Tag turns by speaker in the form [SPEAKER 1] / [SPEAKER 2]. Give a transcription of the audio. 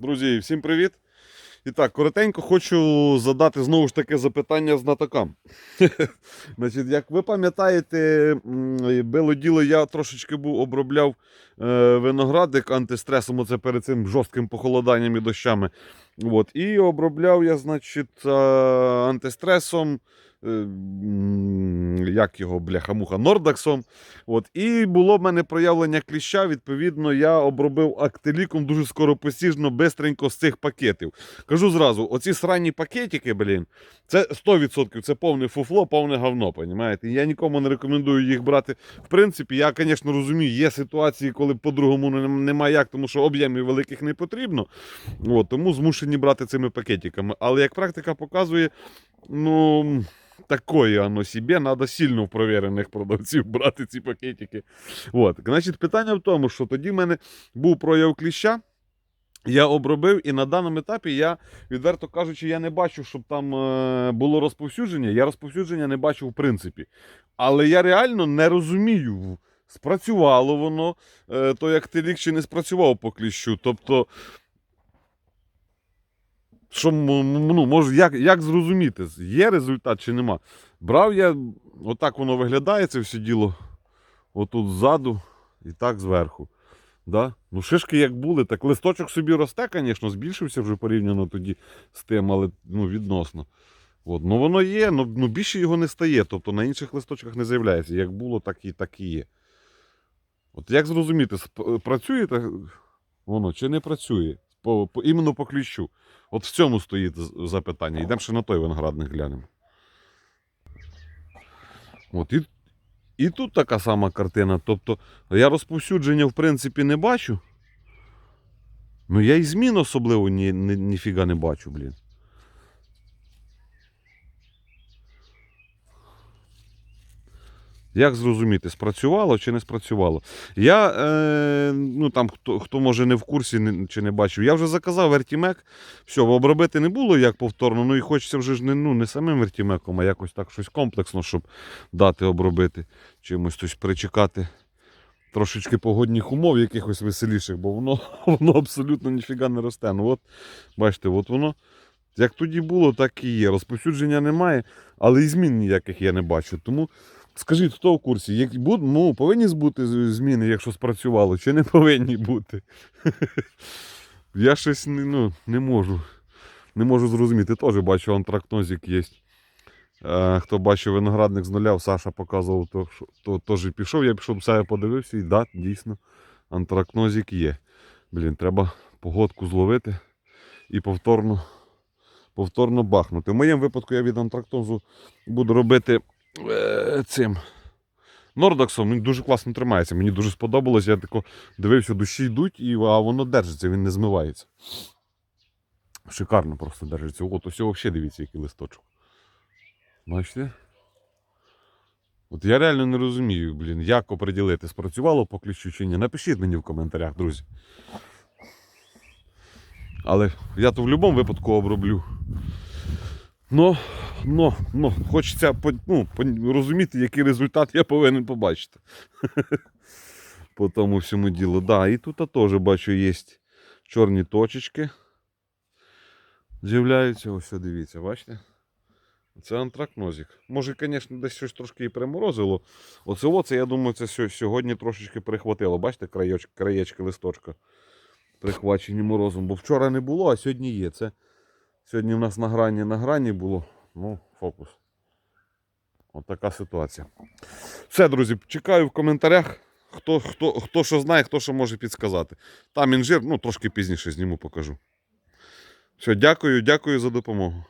[SPEAKER 1] Друзі, всім привіт! І так, коротенько хочу задати знову ж таки запитання знатокам. Значить, як ви пам'ятаєте, було діло, я трошечки був обробляв е, виноградик антистресом, оце перед цим жорстким похолоданням і дощами. От, і обробляв я, значить, антистресом. е, Як його бляха-муха, Нордаксом. От, і було в мене проявлення кліща. Відповідно, я обробив актиліком дуже скоропостіжно, бистренько з цих пакетів. Кажу зразу: оці сранні пакетики, блін, це 100%, це повне фуфло, повне говно, понімаєте? Я нікому не рекомендую їх брати. В принципі, я, звісно, розумію, є ситуації, коли по-другому немає як, тому що об'ємів великих не потрібно. От, тому змушені брати цими пакетиками. Але як практика показує, ну. Такое оно себе, треба сильно в провірених продавців брати ці пакетики. От. Значить, питання в тому, що тоді в мене був прояв кліща. Я обробив, і на даному етапі я, відверто кажучи, я не бачу, щоб там е, було розповсюдження. Я розповсюдження не бачу в принципі. Але я реально не розумію, спрацювало воно, е, то як ти чи не спрацював по кліщу. Тобто, що, ну, може, як, як зрозуміти, є результат чи нема? Брав я, отак воно виглядає, це все діло, отут ззаду і так зверху. Да? Ну, шишки як були, так листочок собі росте, звісно, збільшився вже порівняно тоді з тим, але ну, відносно. От. Ну воно є, ну, ну більше його не стає. Тобто на інших листочках не з'являється. Як було, так і, так і є. От як зрозуміти, працює воно чи не працює? По, по, іменно по ключу. От в цьому стоїть запитання. Йдемо ще на той виноградник глянемо. От, і, і тут така сама картина. Тобто я розповсюдження, в принципі, не бачу. Ну я і змін особливо ні, ні, ніфіга не бачу, блін. Як зрозуміти, спрацювало чи не спрацювало? Я, е, ну там, хто, хто може не в курсі не, чи не бачив, я вже заказав вертімек. Все, обробити не було як повторно, ну і хочеться вже ж не, ну, не самим вертімеком, а якось так щось комплексно, щоб дати обробити, чимось тось причекати трошечки погодних умов, якихось веселіших, бо воно, воно абсолютно ніфіга не росте. Ну от, бачите, от воно. Як тоді було, так і є. Розповсюдження немає, але і змін ніяких я не бачу. Тому скажіть, хто в курсі, буд, ну, повинні бути зміни, якщо спрацювало, чи не повинні бути? Я щось не, ну, не можу. Не можу зрозуміти. Теж бачу, антрактнозик є. Хто бачив виноградник з нуля, Саша показував, то, що- то теж пішов. Я пішов себе подивився і да, дійсно, антрактнозик є. Блін, треба погодку зловити і повторно, повторно бахнути. В моєму випадку я від антрактозу буду робити цим. Нордаксом він дуже класно тримається. Мені дуже сподобалось. Я тако дивився, душі йдуть, і, а воно держиться, він не змивається. Шикарно просто держиться. От ось взагалі дивіться, який листочок. Бачите? От я реально не розумію, блін, як оприділити, спрацювало по кліщу чи ні. Напишіть мені в коментарях, друзі. Але я то в будь-якому випадку оброблю. Ну, ну, ну, хочеться ну, розуміти, який результат я повинен побачити. По тому всьому ділу. Да, і тут теж бачу, є чорні точечки. З'являються, ось дивіться, бачите? Це антракнозик. Може, звісно, десь щось трошки і приморозило. Оце, оце, я думаю, це сьогодні трошечки прихватило. Бачите, краєчки, краєчки листочка прихвачені морозом. Бо вчора не було, а сьогодні є. Це сьогодні в нас на грані на грані було. Ну, фокус. От така ситуація. Все, друзі, чекаю в коментарях. Хто, хто, хто що знає, хто що може підсказати. Там інжир, ну трошки пізніше зніму, покажу. Все, дякую, дякую за допомогу.